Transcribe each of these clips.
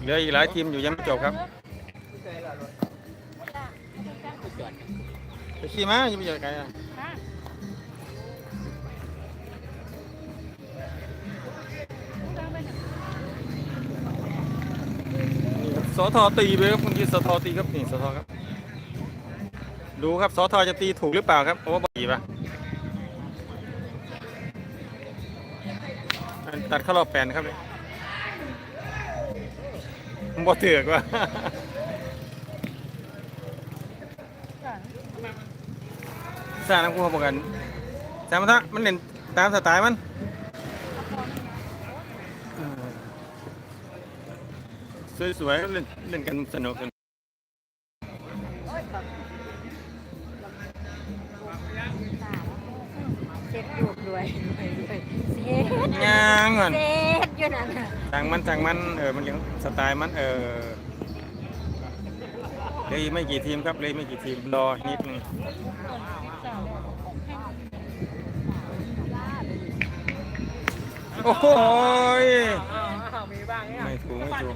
เหลืออีกหลายทีมอยู่ยังไม่จบครับไปขี่ม้ายังไม่จบไกลอะนี่ครับสอทอตีไปครับคุณที่สอทอตีครับนี่สอทอครับ ดูครับสอทอจะตีถูกหรือเปล่าครับโอ้บดีปะตัดเข้ารอบแปดนครับเนี่ย บ่เถือกว่ะสร้างน้ำคู่เขาบอกกันสามทะมันเล่นตามสไตล์มันสวยๆเล่นเล่นกันสนุกกัน เซ็ตรูปรวยรวยรวยเซ็ตยางก่อนเซ็ตอยู่นั่นน่ะจังมันจังมันเออมันยังสไตล์มันเออเหลยไม่กี่ทีมครับเหลยไม่กี่ทีมรอนิดนึงโอ้โหยไม่ถูกไม่ถูก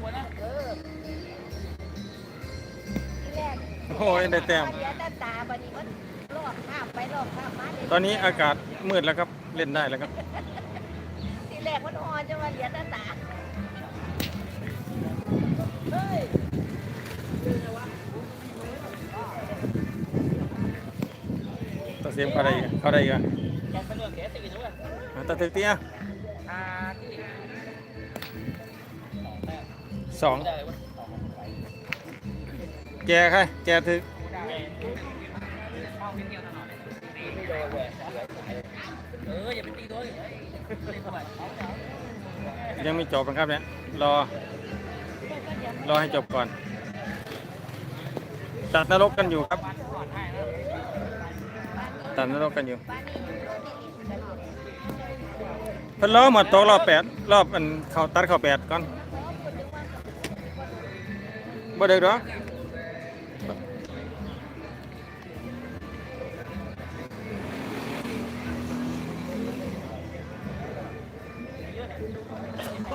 ที่แรกโอ้โหยได้แต้มเดี๋ยวตาตาบัดนี้มัน ลอกข้ามไปลอกข้ามมาตอนนี้อากาศมืดแล้วครับเล่นได้แล้วครับที่แรกมันอ่อนจะมาเหลียตาตาเฮ้ยตัดเสียมเข้าได้อีกเข้าได้อีกอะอะตัดตึกเตี้ยสองแกใครแกถึก ออย่าไปตีตัวเลยยังไม่จบนะครับเนี่ยรอ รอให้จบก่อนตัดนรกกันอยู่ครับตัดนรกกันอยู่เพิ่นล้อหมดโตรอบแปดรอบอันเขาตัดเขาแปดก่อนบ่เด็กหรอ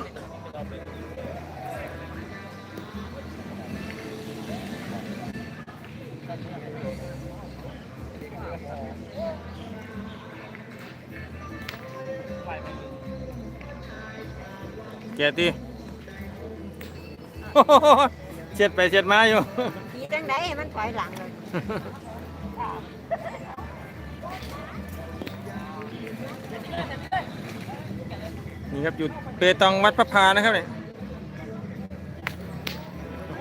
กแกตีโอ้โหเช็ดไปเช็ดมาอยู่ขี่จังไดให้มันถอยหลังเลย ครับอยู่เปตองวัดพระพานะครับเนี่ย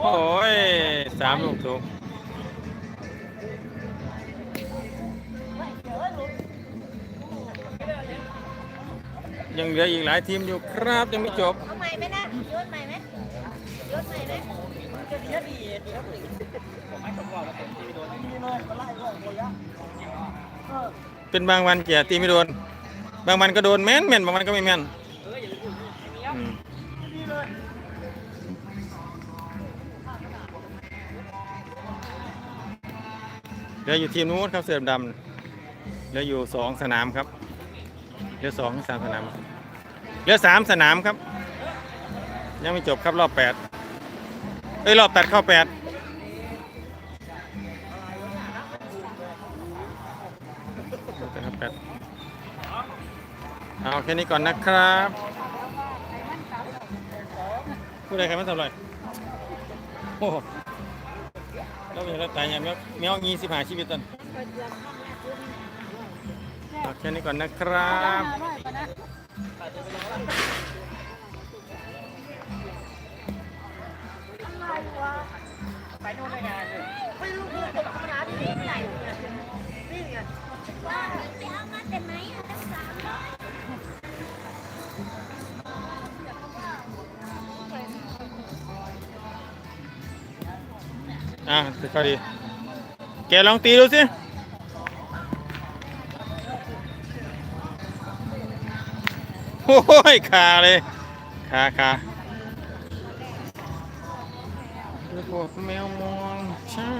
โอ้ยสามลูกถูกยังเหลืออีกหลายทีมอยู่ครับยังไม่จบเอาใหม่ไหมนะโยนใหม่ไหมโยนใหม่ไหมเป็นบางวันแก่ตีไม่โดน บางวันก็โดนแม่นแม่นบางวันก็ไม่แม่นอืม เหลืออยู่ทีมนู้นครับเสือดำเหลืออยู่สองสนามครับเหลือสองสามสนามเหลือสามสนามครับ ยังไม่จบครับรอบแปดเอ้ยรอบตัดเข้าแปดนะครับแปดเอาแค่นี้ก่อนนะครับ ผู้ใดใครไม่ทำไรโอ้โหเราเป็นเราตายอย่างนี้แมวงี้สิบหาชีวิตตันโอาแค่นี้ก่อนนะครับไปนู่นไปไงไม่ อะสุดข้อดี แกลองตีดูสิโอ้ยขาเลยขาขาระบบแมวมองช่